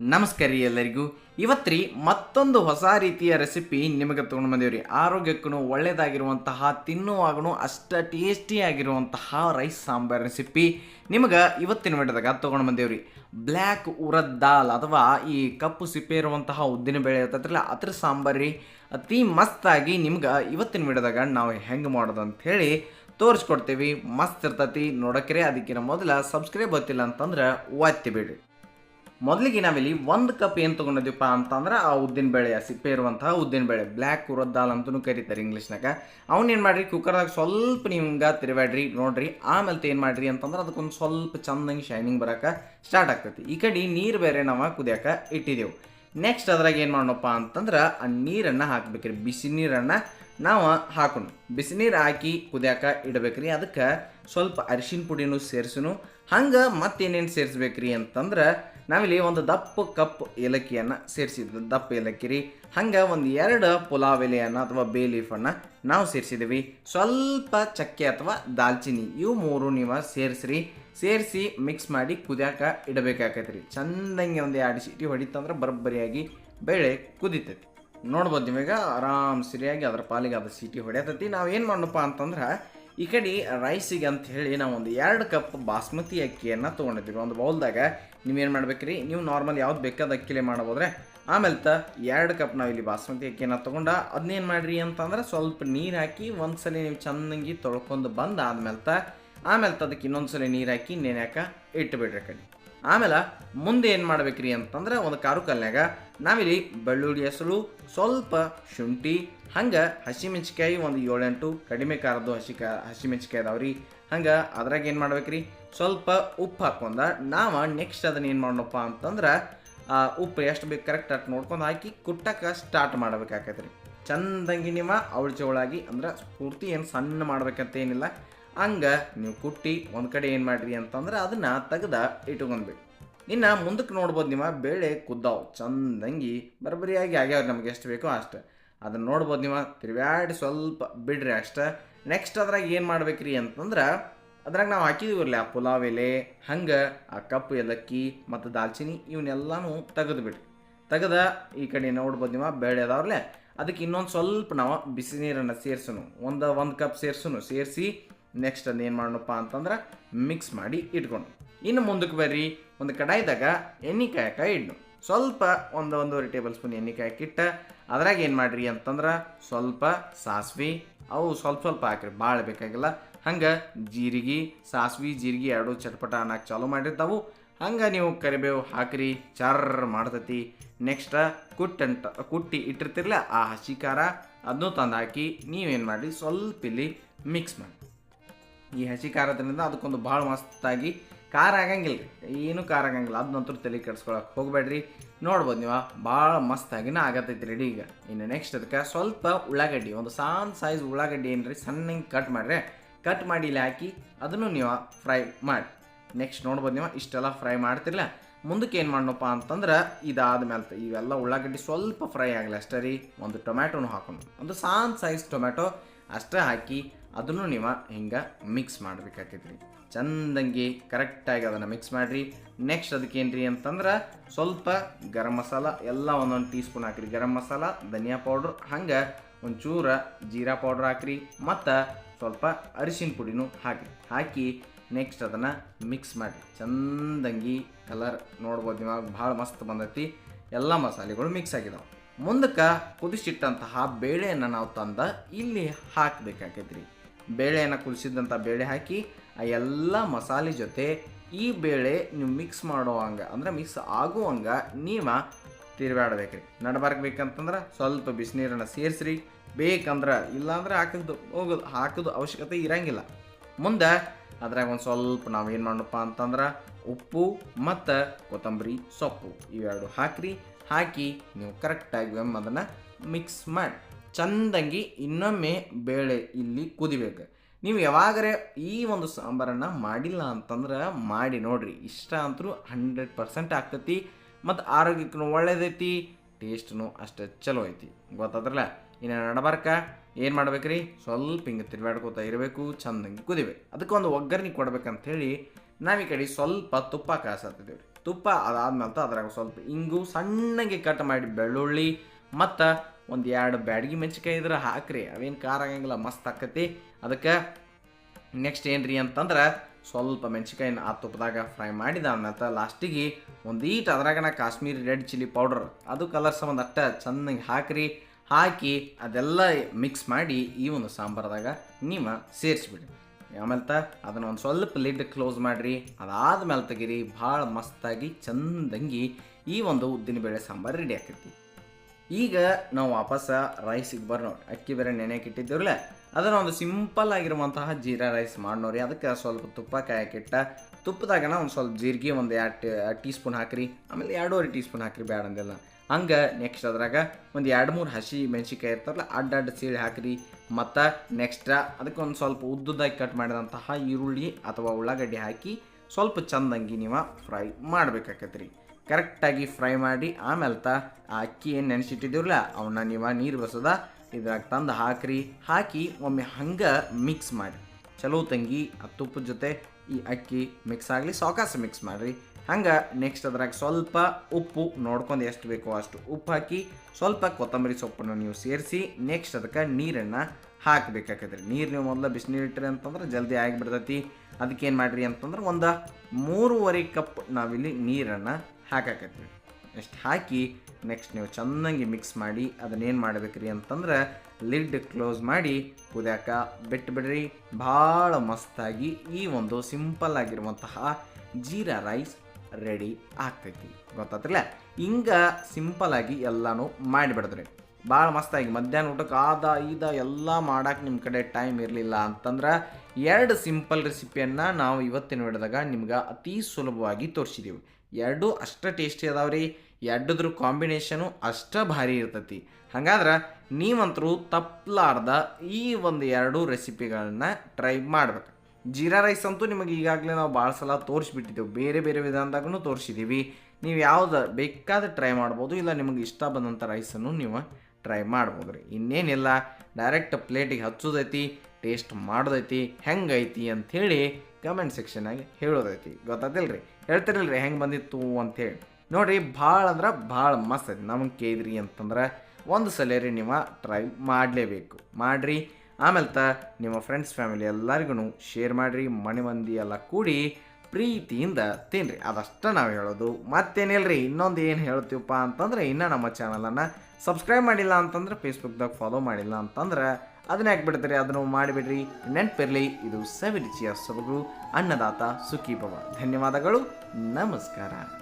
ನಮಸ್ಕಾರ ರೀ ಎಲ್ಲರಿಗೂ. ಇವತ್ತು ರೀ ಮತ್ತೊಂದು ಹೊಸ ರೀತಿಯ ರೆಸಿಪಿ ನಿಮಗೆ ತೊಗೊಂಡು ಬಂದೇವ್ರಿ ಆರೋಗ್ಯಕ್ಕೂ ಒಳ್ಳೆಯದಾಗಿರುವಂತಹ ತಿನ್ನುವಾಗೂ ಅಷ್ಟ ಟೇಸ್ಟಿ ಆಗಿರುವಂತಹ ರೈಸ್ ಸಾಂಬಾರ್ ರೆಸಿಪಿ ನಿಮಗೆ ಇವತ್ತಿನ ವಿಡಿಯೋದಾಗ ತೊಗೊಂಡು ಬಂದೇವ್ರಿ ಬ್ಲ್ಯಾಕ್ ಉರದ್ ದಾಲ್ ಅಥವಾ ಈ ಕಪ್ಪು ಸಿಪ್ಪೆ ಇರುವಂತಹ ಉದ್ದಿನ ಬೇಳೆ ಇರ್ತೈತ್ರಲ್ಲ, ಅದ್ರ ಸಾಂಬಾರ್ ರೀ. ಅತಿ ಮಸ್ತಾಗಿ ನಿಮ್ಗೆ ಇವತ್ತಿನ ವಿಡಿಯೋದಾಗ ನಾವು ಹೆಂಗೆ ಮಾಡೋದು ಅಂತ ಹೇಳಿ ತೋರಿಸ್ಕೊಡ್ತೀವಿ. ಮಸ್ತ್ ಇರ್ತೈತಿ ನೋಡಕ್ರೆ ಅದಕ್ಕಿಂತ ಮೊದಲು ಸಬ್ಸ್ಕ್ರೈಬ್ ಗೊತ್ತಿಲ್ಲ ಅಂತಂದ್ರೆ ಒತ್ತಿ ಬಿಡ್ರಿ. ಮೊದಲಿಗೆ ನಾವಿಲ್ಲಿ ಒಂದು ಕಪ್ ಏನು ತೊಗೊಂಡಿದ್ದೀವಪ್ಪ ಅಂತಂದ್ರೆ ಆ ಉದ್ದಿನ ಬೇಳೆ ಸಿಪ್ಪೆ ಇರುವಂತಹ ಉದ್ದಿನ ಬೇಳೆ ಬ್ಲ್ಯಾಕ್ ಉರದ್ ದಾಲ್ ಅಂತಲೂ ಕರೀತಾರೆ ಇಂಗ್ಲೀಷ್ನಾಗ ಏನು ಮಾಡಿರಿ ಕುಕ್ಕರ್ದಾಗ ಸ್ವಲ್ಪ ನೀವು ಹಿಂಗೆ ತಿರುವಾಡ್ರಿ ನೋಡ್ರಿ, ಆಮೇಲೆ ಏನು ಮಾಡಿರಿ ಅಂತಂದ್ರೆ ಅದಕ್ಕೊಂದು ಸ್ವಲ್ಪ ಚಂದಂಗೆ ಶೈನಿಂಗ್ ಬರೋಕೆ ಸ್ಟಾರ್ಟ್ ಆಗ್ತೈತಿ. ಈ ಕಡೆ ನೀರು ಬೇರೆ ನಾವು ಕುದಿಯೋಕೆ ಇಟ್ಟಿದ್ದೆವು ನೆಕ್ಸ್ಟ್ ಅದ್ರಾಗ ಏನು ಮಾಡೋಣಪ್ಪ ಅಂತಂದ್ರೆ ಆ ನೀರನ್ನು ಹಾಕ್ಬೇಕ್ರಿ, ಬಿಸಿ ನೀರನ್ನು ನಾವು ಹಾಕೋಣ ಬಿಸಿ ನೀರು ಹಾಕಿ ಕುದಿಯಾಕ ಇಡಬೇಕ್ರಿ, ಅದಕ್ಕೆ ಸ್ವಲ್ಪ ಅರಿಶಿನ ಪುಡಿನೂ ಸೇರಿಸೂ ಹಂಗೆ ಮತ್ತೇನೇನು ಸೇರಿಸ್ಬೇಕ್ರಿ ಅಂತಂದ್ರೆ ನಾವಿಲ್ಲಿ ಒಂದು ದಪ್ಪ ಕಪ್ ಏಲಕ್ಕಿಯನ್ನು ಸೇರಿಸಿದ್ವಿ. ದಪ್ಪ ಏಲಕ್ಕಿ ರೀ. ಹಂಗೆ ಒಂದು ಎರಡು ಪುಲಾವ್ ಎಲೆಯನ್ನು ಅಥವಾ ಬೇ ಲೀಫನ್ನು ನಾವು ಸೇರಿಸಿದ್ದೀವಿ ಸ್ವಲ್ಪ ಚಕ್ಕೆ ಅಥವಾ ದಾಲ್ಚಿನ್ನಿ, ಇವು ಮೂರು ನೀವು ಸೇರಿಸ್ರಿ. ಸೇರಿಸಿ ಮಿಕ್ಸ್ ಮಾಡಿ ಕುದಿಯಾಕ ಇಡಬೇಕಾಗತ್ತೆ ರೀ ಚಂದಂಗೆ ಒಂದು ಎರಡು ಸೀಟಿ ಹೊಡಿತಂದ್ರೆ ಬರೋಬ್ಬರಿಯಾಗಿ ಬೇಳೆ ಕುದಿತೈತಿ. ನೋಡ್ಬೋದು ನಿಮಗೆ ಆರಾಮ್ ಸರಿಯಾಗಿ ಅದರ ಪಾಲಿಗೆ ಅದ್ರ ಸೀಟಿ ಹೊಡೆಯತೈತಿ. ನಾವು ಏನು ಮಾಡೋಣಪ್ಪ ಅಂತಂದ್ರೆ ಈ ಕಡೆ ರೈಸಿಗೆ ಅಂತ ಹೇಳಿ ನಾವು ಒಂದು ಎರಡು ಕಪ್ ಬಾಸ್ಮತಿ ಅಕ್ಕಿಯನ್ನು ತೊಗೊಂಡಿದ್ದೀವಿ ಒಂದು ಬೌಲ್ದಾಗ ನೀವೇನು ಮಾಡ್ಬೇಕ್ರಿ? ನೀವು ನಾರ್ಮಲ್ ಯಾವ್ದು ಬೇಕಾದ ಅಕ್ಕಿಲೆ ಮಾಡ್ಬೋದ್ರೆ ಆಮೇಲೆ ತ ಎರಡು ಕಪ್ ನಾವು ಇಲ್ಲಿ ಬಾಸ್ಮತಿ ಅಕ್ಕಿನ ತೊಗೊಂಡ ಅದನ್ನೇನು ಮಾಡ್ರಿ ಅಂತಂದ್ರೆ ಸ್ವಲ್ಪ ನೀರು ಹಾಕಿ ಒಂದ್ಸಲ ನೀವು ಚೆನ್ನಾಗಿ ತೊಳ್ಕೊಂಡು ಬಂದು ಆದ್ಮೇಲೆ ತ, ಆಮೇಲೆ ಅದಕ್ಕೆ ಇನ್ನೊಂದ್ಸಲ ನೀರು ಹಾಕಿ ನೆನೆಯಾಕ ಇಟ್ಟುಬಿಡ್ರಿ ಕಡೆ ಆಮೇಲೆ ಮುಂದೆ ಏನು ಮಾಡ್ಬೇಕ್ರಿ ಅಂತಂದ್ರೆ ಒಂದು ಕಾರು ಕಲ್ಯಾಗ ನಾವಿಲ್ಲಿ ಬೆಳ್ಳುಳ್ಳಿ ಹೆಸರು, ಸ್ವಲ್ಪ ಶುಂಠಿ, ಹಂಗೆ ಹಸಿಮೆಣ್ಸಿಕಾಯಿ ಒಂದು ಏಳೆಂಟು, ಕಡಿಮೆ ಖಾರದ್ದು ಹಸಿ ಕಾ ಹಸಿಮೆಣ್ಸಿಕಾಯಿ ಅದಾವ್ರಿ. ಹಂಗೆ ಅದ್ರಾಗ ಏನು ಮಾಡ್ಬೇಕ್ರಿ? ಸ್ವಲ್ಪ ಉಪ್ಪು ಹಾಕೊಂಡ ನಾವು ನೆಕ್ಸ್ಟ್ ಅದನ್ನ ಏನು ಮಾಡೋಣಪ್ಪ ಅಂತಂದ್ರೆ, ಆ, ಉಪ್ಪು ಎಷ್ಟು ಬೇಕು ಕರೆಕ್ಟ್ ಅಷ್ಟು ನೋಡ್ಕೊಂಡು ಹಾಕಿ ಕುಟ್ಟಕ್ಕೆ ಸ್ಟಾರ್ಟ್ ಮಾಡ್ಬೇಕಾಕೈತೆ ರೀ ಚಂದಂಗಿ ನೀವು ಅವಳ ಜೋಳಾಗಿ ಅಂದ್ರೆ ಪೂರ್ತಿ ಏನು ಸಣ್ಣ ಮಾಡ್ಬೇಕಂತ ಏನಿಲ್ಲ. ಹಂಗೆ ನೀವು ಕುಟ್ಟಿ ಒಂದು ಕಡೆ ಏನು ಮಾಡಿರಿ ಅಂತಂದ್ರೆ ಅದನ್ನು ತೆಗ್ದ ಇಟ್ಕೊಂಡ್ಬೇಕು ಇನ್ನು ಮುಂದಕ್ಕೆ ನೋಡ್ಬೋದು ನೀವು ಬೇಳೆ ಕುದ್ದಾವು, ಚಂದಂಗಿ ಬರಬರಿಯಾಗಿ ಆಗ್ಯಾವ ನಮ್ಗೆ ಎಷ್ಟು ಬೇಕೋ ಅಷ್ಟೆ. ಅದನ್ನು ನೋಡ್ಬೋದು ನೀವು ತಿರುವ್ಯಾಡಿ ಸ್ವಲ್ಪ ಬಿಡ್ರಿ ಅಷ್ಟೆ. ನೆಕ್ಸ್ಟ್ ಅದ್ರಾಗ ಏನು ಮಾಡ್ಬೇಕ್ರಿ ಅಂತಂದ್ರೆ ಅದ್ರಾಗ ನಾವು ಹಾಕಿದೀವಿರಲಿ ಆ ಪುಲಾವ್ ಎಲೆ, ಹಂಗೆ, ಆ ಕಪ್ಪು ಏಲಕ್ಕಿ ಮತ್ತು ದಾಲ್ಚಿನ್ನಿ ಇವನ್ನೆಲ್ಲನೂ ತೆಗೆದು ಬಿಡ್ರಿ. ತೆಗೆದ ಈ ಕಡೆ ನೋಡ್ಬೋದು ನೀವು ಬೇಳೆ ಅದಾವ್ರಲ್ಲ ಅದಕ್ಕೆ ಇನ್ನೊಂದು ಸ್ವಲ್ಪ ನಾವು ಬಿಸಿ ನೀರನ್ನು ಸೇರಿಸೋನು. ಒಂದು ಒಂದು ಕಪ್ ಸೇರಿಸೋನು. ಸೇರಿಸಿ ನೆಕ್ಸ್ಟ್ ಅದು ಏನು ಮಾಡೋಣಪ್ಪ ಅಂತಂದ್ರೆ ಮಿಕ್ಸ್ ಮಾಡಿ ಇಟ್ಕೊಂಡು. ಇನ್ನು ಮುಂದಕ್ಕೆ ಬರ್ರಿ, ಒಂದು ಕಡಾಯಿದಾಗ ಎಣ್ಣೆ ಕಾಯಕ ಇಡ್ನು. ಸ್ವಲ್ಪ ಒಂದು ಒಂದೂವರೆ ಟೇಬಲ್ ಸ್ಪೂನ್ ಎಣ್ಣೆ ಕಾಯಕ್ಕಿಟ್ಟ ಅದ್ರಾಗ ಏನು ಮಾಡಿರಿ ಅಂತಂದ್ರೆ ಸ್ವಲ್ಪ ಸಾಸ್ವೆ, ಅವು ಸ್ವಲ್ಪ ಸ್ವಲ್ಪ ಹಾಕ್ರಿ ಭಾಳ ಬೇಕಾಗಿಲ್ಲ. ಹಂಗೆ ಜೀರಿಗೆ, ಸಾಸ್ವಿ, ಜೀರಿಗೆ ಎರಡು ಚಟ್ಪಟ ಅನ್ನಕ್ಕೆ ಚಾಲೂ ಮಾಡಿರ್ತಾವು. ಹಂಗೆ ನೀವು ಕರಿಬೇವು ಹಾಕ್ರಿ, ಚರ್ರ ಮಾಡ್ತೈತಿ. ನೆಕ್ಸ್ಟ್ ಕುಟ್ಟಂಟ ಕುಟ್ಟಿ ಇಟ್ಟಿರ್ತಿರ್ಲ ಆ ಹಸಿ ಖಾರ ಅದನ್ನು ತಂದು ಹಾಕಿ ನೀವೇನು ಮಾಡಿ ಸ್ವಲ್ಪ ಇಲ್ಲಿ ಮಿಕ್ಸ್ ಮಾಡಿ. ಈ ಹಸಿ ಖಾರದಿಂದ ಅದಕ್ಕೊಂದು ಭಾಳ ಮಸ್ತಾಗಿ ಖಾರ ಆಗಂಗಿಲ್ಲ ರೀ. ಏನೂ ಖಾರ ಆಗಂಗಿಲ್ಲ. ಅದನ್ನಂತೂ ತಲೆ ಕೆಡ್ಸ್ಕೊಳಕ್ಕೆ ಹೋಗಬೇಡ್ರಿ. ನೋಡ್ಬೋದು ನೀವು, ಭಾಳ ಮಸ್ತಾಗಿನ ಆಗತ್ತೈತಿ ರೆಡಿ ಈಗ. ಇನ್ನು ನೆಕ್ಸ್ಟ್ ಅದಕ್ಕೆ ಸ್ವಲ್ಪ ಉಳ್ಳಾಗಡ್ಡಿ, ಒಂದು ಸಣ್ಣ ಸೈಜ್ ಉಳ್ಳಾಗಡ್ಡಿ ಏನ್ರಿ, ಸಣ್ಣಗೆ ಕಟ್ ಮಾಡ್ರೆ ಕಟ್ ಮಾಡಿ ಇಲ್ಲಿ ಹಾಕಿ ಅದನ್ನು ನೀವು ಫ್ರೈ ಮಾಡಿ. ನೆಕ್ಸ್ಟ್ ನೋಡ್ಬೋದು ನೀವು, ಇಷ್ಟೆಲ್ಲ ಫ್ರೈ ಮಾಡ್ತಿರಲ್ಲ ಮುಂದಕ್ಕೆ ಏನು ಮಾಡೋಣಪ್ಪ ಅಂತಂದ್ರೆ, ಇದಾದ ಮೇಲೆ ಇವೆಲ್ಲ ಉಳ್ಳಾಗಡ್ಡಿ ಸ್ವಲ್ಪ ಫ್ರೈ ಆಗಲಿ ಅಷ್ಟೇ ರೀ. ಒಂದು ಟೊಮ್ಯಾಟೊನು ಹಾಕೊಂಡು ಒಂದು ಸಣ್ಣ ಸೈಜ್ ಟೊಮ್ಯಾಟೊ ಅಷ್ಟೇ ಹಾಕಿ ಅದನ್ನು ನೀವು ಹಿಂಗೆ ಮಿಕ್ಸ್ ಮಾಡ್ಬೇಕಾಕೈತ್ರಿ. ಚಂದಂಗಿ ಕರೆಕ್ಟಾಗಿ ಅದನ್ನು ಮಿಕ್ಸ್ ಮಾಡಿರಿ. ನೆಕ್ಸ್ಟ್ ಅದಕ್ಕೆ ರೀ ಅಂತಂದ್ರೆ, ಸ್ವಲ್ಪ ಗರಂ ಮಸಾಲ, ಎಲ್ಲ ಒಂದೊಂದು ಟೀ ಸ್ಪೂನ್ ಹಾಕಿರಿ. ಗರಂ ಮಸಾಲ, ಧನಿಯಾ ಪೌಡ್ರ್, ಹಂಗೆ ಒಂಚೂರ ಜೀರಾ ಪೌಡ್ರ್ ಹಾಕ್ರಿ. ಮತ್ತು ಸ್ವಲ್ಪ ಅರಿಶಿನ ಪುಡಿನೂ ಹಾಕಿ ಹಾಕಿ ನೆಕ್ಸ್ಟ್ ಅದನ್ನು ಮಿಕ್ಸ್ ಮಾಡಿ. ಚಂದಂಗಿ ಕಲರ್ ನೋಡ್ಬೋದು ನೀವು ಭಾಳ ಮಸ್ತ್ ಬಂದೈತಿ. ಎಲ್ಲ ಮಸಾಲೆಗಳು ಮಿಕ್ಸ್ ಆಗಿದಾವೆ. ಮುಂದಕ್ಕೆ ಕುದಿಸಿಟ್ಟಂತಹ ಬೇಳೆಯನ್ನು ನಾವು ತಂದ ಇಲ್ಲಿ ಹಾಕಬೇಕಾಗೈತ್ರಿ ಬೇಳೆಯನ್ನು ಕುದಿಸಿದಂಥ ಬೇಳೆ ಹಾಕಿ, ಆ ಎಲ್ಲ ಮಸಾಲೆ ಜೊತೆ ಈ ಬೇಳೆ ನೀವು ಮಿಕ್ಸ್ ಮಾಡುವಂಗೆ ಅಂದ್ರೆ ಮಿಕ್ಸ್ ಆಗುವಂಗೆ ನೀವು ತಿರುಗಾಡ್ಬೇಕ್ರಿ ನಡ್ಬಾರ್ಕ್ ಬೇಕಂತಂದ್ರೆ ಸ್ವಲ್ಪ ಬಿಸಿನೀರನ್ನು ಸೇರಿಸ್ರಿ. ಬೇಕಂದ್ರೆ ಇಲ್ಲಾಂದ್ರೆ ಹಾಕಿದ್ದು ಹೋಗೋದು, ಹಾಕೋದು ಅವಶ್ಯಕತೆ ಇರಂಗಿಲ್ಲ. ಮುಂದೆ ಅದ್ರಾಗ ಒಂದು ಸ್ವಲ್ಪ ನಾವು ಏನು ಮಾಡಪ್ಪ ಅಂತಂದ್ರೆ ಉಪ್ಪು ಮತ್ತು ಕೊತ್ತಂಬರಿ ಸೊಪ್ಪು ಇವೆರಡು ಹಾಕ್ರಿ. ಹಾಕಿ ನೀವು ಕರೆಕ್ಟಾಗಿ ಅದನ್ನು ಮಿಕ್ಸ್ ಮಾಡಿ. ಚಂದಂಗಿ ಇನ್ನೊಮ್ಮೆ ಬೇಳೆ ಇಲ್ಲಿ ಕುದಿಬೇಕು. ನೀವು ಯಾವಾಗರೇ ಈ ಒಂದು ಸಾಂಬಾರನ್ನು ಮಾಡಿಲ್ಲ ಅಂತಂದ್ರೆ ಮಾಡಿ ನೋಡ್ರಿ. ಇಷ್ಟ ಅಂತೂ ಹಂಡ್ರೆಡ್ ಪರ್ಸೆಂಟ್ ಆಗ್ತೈತಿ ಮತ್ತು ಆರೋಗ್ಯಕ್ಕೂ ಒಳ್ಳೇದೈತಿ ಟೇಸ್ಟ್ನು ಅಷ್ಟೇ ಚಲೋ ಐತಿ. ಗೊತ್ತಾದ್ರಲ್ಲ? ಇನ್ನು ನಡಬಾರ್ಕ? ಏನು ಮಾಡ್ಬೇಕ್ರಿ? ಸ್ವಲ್ಪ ಹಿಂಗೆ ತಿರುಗಾಡ್ಕೋತಾ ಇರಬೇಕು ಚಂದಂಗೆ ಕುದಿಬೇಕು. ಅದಕ್ಕೆ ಒಂದು ಒಗ್ಗರಣೆ ಕೊಡ್ಬೇಕಂತ ಹೇಳಿ ನಾವು ಈ ಕಡೆ ಸ್ವಲ್ಪ ತುಪ್ಪ ಕಾಸತ್ತಿದ್ದೇವೆ ರೀ ತುಪ್ಪ ಅದಾದ್ಮೇಲೆ ಅದ್ರಾಗ ಸ್ವಲ್ಪ ಇಂಗು ಸಣ್ಣಗೆ ಕಟ್ ಮಾಡಿ ಬೆಳ್ಳುಳ್ಳಿ ಮತ್ತು ಒಂದು ಎರಡು ಬ್ಯಾಡ್ಗಿ ಮೆಣಸಿಕಾಯಿ ಇದ್ರೆ ಹಾಕ್ರಿ. ಅವೇನು ಖಾರ ಆಗಂಗಿಲ್ಲ, ಮಸ್ತ್ ಆಕತಿ. ಅದಕ್ಕೆ ನೆಕ್ಸ್ಟ್ ಏನ್ರಿ ಅಂತಂದ್ರೆ ಸ್ವಲ್ಪ ಮೆಣಸಿಕಾಯಿನ ಆ ತುಪ್ಪದಾಗ ಫ್ರೈ ಮಾಡಿದ ಆಮೇಲೆ ಲಾಸ್ಟಿಗೆ ಒಂದು ಈಟ್ ಅದ್ರಾಗನ ಕಾಶ್ಮೀರಿ ರೆಡ್ ಚಿಲ್ಲಿ ಪೌಡರ್ ಅದು ಕಲರ್ ಒಂದು ಅಷ್ಟ ಚೆನ್ನಾಗಿ ಹಾಕ್ರಿ. ಹಾಕಿ ಅದೆಲ್ಲ ಮಿಕ್ಸ್ ಮಾಡಿ ಈ ಒಂದು ಸಾಂಬಾರ್ದಾಗ ನೀವು ಸೇರಿಸ್ಬಿಡಿ. ಆಮೇಲೆ ತ ಅದನ್ನ ಒಂದು ಸ್ವಲ್ಪ ಲಿಡ್ ಕ್ಲೋಸ್ ಮಾಡಿರಿ, ಅದಾದ್ಮೇಲೆ ತೆಗೀರಿ, ಭಾಳ ಮಸ್ತಾಗಿ ಚಂದಂಗಿ ಈ ಒಂದು ಉದ್ದಿನ ಬೇಳೆ ಸಾಂಬಾರು ರೆಡಿ ಆಕೈತಿ ಈಗ ನಾವು ವಾಪಸ್ ರೈಸಿಗೆ ಬರೋಣ ಅಕ್ಕಿ ಬೇರೆ ನೆನೆಯಕ್ಕೆ ಇಟ್ಟಿದ್ದೀವಲ್ಲ ಅದನ್ನು ಒಂದು ಸಿಂಪಲ್ ಆಗಿರುವಂತಹ ಜೀರಾ ರೈಸ್ ಮಾಡೋರಿ ಅದಕ್ಕೆ ಸ್ವಲ್ಪ ತುಪ್ಪ ಕಾಯಕ್ಕಿಟ್ಟ. ತುಪ್ಪದಾಗನ ಒಂದು ಸ್ವಲ್ಪ ಜೀರಿಗೆ ಒಂದು ಎರಡು ಟೀ ಸ್ಪೂನ್ ಹಾಕ್ರಿ. ಆಮೇಲೆ ಎರಡೂವರೆ ಟೀ ಸ್ಪೂನ್ ಹಾಕ್ರಿ ಬೇಡ ಅಂದಿಲ್ಲ. ಹಂಗೆ ನೆಕ್ಸ್ಟ್ ಅದ್ರಾಗ ಒಂದು ಎರಡು ಮೂರು ಹಸಿ ಮೆಣಸಿಕಾಯಿ ಇರ್ತಾರಲ್ಲ, ಅಡ್ಡ ಅಡ್ಡ ಸೀಳಿ ಹಾಕ್ರಿ. ಮತ್ತು ನೆಕ್ಸ್ಟ್ ಅದಕ್ಕೆ ಒಂದು ಸ್ವಲ್ಪ ಉದ್ದುದಾಗಿ ಕಟ್ ಮಾಡಿದಂತಹ ಈರುಳ್ಳಿ ಅಥವಾ ಉಳ್ಳಾಗಡ್ಡಿ ಹಾಕಿ ಸ್ವಲ್ಪ ಚಂದಂಗಿ ನೀವು ಫ್ರೈ ಮಾಡ್ಬೇಕಾಕತ್ರಿ. ಕರೆಕ್ಟಾಗಿ ಫ್ರೈ ಮಾಡಿ ಆಮೇಲೆ ತ ಆ ಅಕ್ಕಿ ಏನು ನೆನೆಸಿಟ್ಟಿದ್ದೀರಲ್ಲ ಅವನ್ನ ನೀವು ನೀರು ಬಸದ, ಇದ್ರಾಗ ತಂದು ಹಾಕ್ರಿ. ಹಾಕಿ ಒಮ್ಮೆ ಹಂಗೆ ಮಿಕ್ಸ್ ಮಾಡಿ. ಚಲೋ ತಂಗಿ, ಆ ತುಪ್ಪದ ಜೊತೆ ಈ ಅಕ್ಕಿ ಮಿಕ್ಸ್ ಆಗಲಿ, ಸಾವಕಾಸ ಮಿಕ್ಸ್ ಮಾಡಿರಿ. ಹಂಗೆ ನೆಕ್ಸ್ಟ್ ಅದ್ರಾಗ ಸ್ವಲ್ಪ ಉಪ್ಪು, ನೋಡ್ಕೊಂಡು ಎಷ್ಟು ಬೇಕೋ ಅಷ್ಟು ಉಪ್ಪು ಹಾಕಿ, ಸ್ವಲ್ಪ ಕೊತ್ತಂಬರಿ ಸೊಪ್ಪನ್ನು ನೀವು ಸೇರಿಸಿ ನೆಕ್ಸ್ಟ್ ಅದಕ್ಕೆ ನೀರನ್ನು ಹಾಕಬೇಕಾಕೈತ್ರಿ. ನೀರು ನೀವು ಮೊದಲು ಬಿಸಿನೀರು ಇಟ್ಟಿರಿ ಅಂತಂದ್ರೆ ಜಲ್ದಿ ಆಗಿಬಿಡ್ತೈತಿ. ಅದಕ್ಕೆ ಏನು ಮಾಡಿರಿ ಅಂತಂದ್ರೆ ಒಂದು ಮೂರುವರೆ ಕಪ್ ನಾವಿಲ್ಲಿ ನೀರನ್ನು ಹಾಕಾಕತ್ತೀವಿ ಎಷ್ಟು ಹಾಕಿ, ನೆಕ್ಸ್ಟ್ ನೀವು ಚೆನ್ನಾಗಿ ಮಿಕ್ಸ್ ಮಾಡಿ, ಅದನ್ನೇನು ಮಾಡ್ಬೇಕ್ರಿ ಅಂತಂದ್ರೆ ಲಿಡ್ ಕ್ಲೋಸ್ ಮಾಡಿ, ಕುದಿಯಾಕ ಬಿಟ್ಟು ಬಿಡ್ರಿ ಭಾಳ ಮಸ್ತಾಗಿ ಈ ಒಂದು ಸಿಂಪಲ್ ಆಗಿರುವಂತಹ ಜೀರಾ ರೈಸ್ ರೆಡಿ ಆಗ್ತೈತಿ. ಗೊತ್ತಾತ್ರಿಲ್ಲ? ಹಿಂಗೆ ಸಿಂಪಲ್ ಆಗಿ ಎಲ್ಲನೂ ಮಾಡಿಬಿಡಿದ್ರಿ. ಭಾಳ ಮಸ್ತಾಗಿ ಮಧ್ಯಾಹ್ನ ಊಟಕ್ಕೆ ಆದ, ಈದ ಎಲ್ಲ ಮಾಡಕ್ಕೆ ನಿಮ್ಮ ಕಡೆ ಟೈಮ್ ಇರಲಿಲ್ಲ ಅಂತಂದ್ರೆ ಎರಡು ಸಿಂಪಲ್ ರೆಸಿಪಿಯನ್ನು ನಾವು ಇವತ್ತಿನ ವಿಡಿಯೋದಾಗ ನಿಮ್ಗೆ ಅತಿ ಸುಲಭವಾಗಿ ತೋರಿಸಿದ್ದೀವಿ ಎರಡೂ ಅಷ್ಟ ಟೇಸ್ಟಿ ಅದಾವ್ರಿ. ಎರಡದ್ರ ಕಾಂಬಿನೇಷನು ಅಷ್ಟ ಭಾರಿ ಇರ್ತೈತಿ. ಹಾಗಾದ್ರೆ ನೀವಂತರೂ ತಪ್ಪಲಾರ್ದ ಈ ಒಂದು ಎರಡು ರೆಸಿಪಿಗಳನ್ನ ಟ್ರೈ ಮಾಡ್ಬೇಕು. ಜೀರಾ ರೈಸ್ ಅಂತೂ ನಿಮಗೆ ಈಗಾಗಲೇ ನಾವು ಭಾಳ ಸಲ ತೋರಿಸ್ಬಿಟ್ಟಿದ್ದೇವೆ ಬೇರೆ ಬೇರೆ ವಿಧಾನದಾಗೂ ತೋರಿಸಿದ್ದೀವಿ ನೀವು ಯಾವ್ದು ಬೇಕಾದ ಟ್ರೈ ಮಾಡ್ಬೋದು, ಇಲ್ಲ ನಿಮಗೆ ಇಷ್ಟ ಬಂದಂಥ ರೈಸನ್ನು ನೀವು ಟ್ರೈ ಮಾಡ್ಬೋದು ರೀ ಇನ್ನೇನಿಲ್ಲ ಡೈರೆಕ್ಟ್ ಪ್ಲೇಟಿಗೆ ಹಚ್ಚೋದೈತಿ ಟೇಸ್ಟ್ ಮಾಡೋದೈತಿ, ಹೆಂಗೈತಿ ಅಂಥೇಳಿ ಕಮೆಂಟ್ ಸೆಕ್ಷನಾಗಿ ಹೇಳೋದೈತಿ. ಗೊತ್ತಾದಿಲ್ರಿ ಹೇಳ್ತಿರಲ್ರಿ, ಹೆಂಗೆ ಬಂದಿತ್ತು ಅಂಥೇಳಿ ನೋಡಿರಿ, ಭಾಳ ಅಂದ್ರೆ ಭಾಳ ಮಸ್ತ್ ಐತಿ. ನಮಗೆ ಕೇಳಿದ್ರಿ ಅಂತಂದ್ರೆ ಒಂದು ಸಲ ರೀ ನೀವು ಟ್ರೈ ಮಾಡಲೇಬೇಕು. ಮಾಡಿರಿ. ಆಮೇಲೆ ತ ನಿಮ್ಮ ಫ್ರೆಂಡ್ಸ್ ಫ್ಯಾಮಿಲಿ ಎಲ್ಲರಿಗೂ ಶೇರ್ ಮಾಡಿರಿ ಮನೆ ಮಂದಿ ಎಲ್ಲ ಕೂಡಿ ಪ್ರೀತಿಯಿಂದ ತಿನ್ರಿ. ಅದಷ್ಟ ನಾವು ಹೇಳೋದು. ಮತ್ತೇನಿಲ್ರಿ, ಇನ್ನೊಂದು ಏನು ಹೇಳ್ತೀವಪ್ಪ ಅಂತಂದ್ರೆ, ಇನ್ನೂ ನಮ್ಮ ಚಾನಲನ್ನು ಸಬ್ಸ್ಕ್ರೈಬ್ ಮಾಡಿಲ್ಲ ಅಂತಂದ್ರೆ ಫೇಸ್ಬುಕ್ದಾಗ ಫಾಲೋ ಮಾಡಿಲ್ಲ ಅಂತಂದ್ರೆ ಅದನ್ನ ಯಾಕೆ ಬಿಡ್ತೀರಿ ಅದನ್ನು ಮಾಡಿಬಿಡ್ರಿ. ನೆನಪಿರಲಿ ಇದು ಸವಿರುಚಿಯ ಸೊಬಗು ಅನ್ನದಾತ ಸುಖಿ ಭವ ಧನ್ಯವಾದಗಳು. ನಮಸ್ಕಾರ.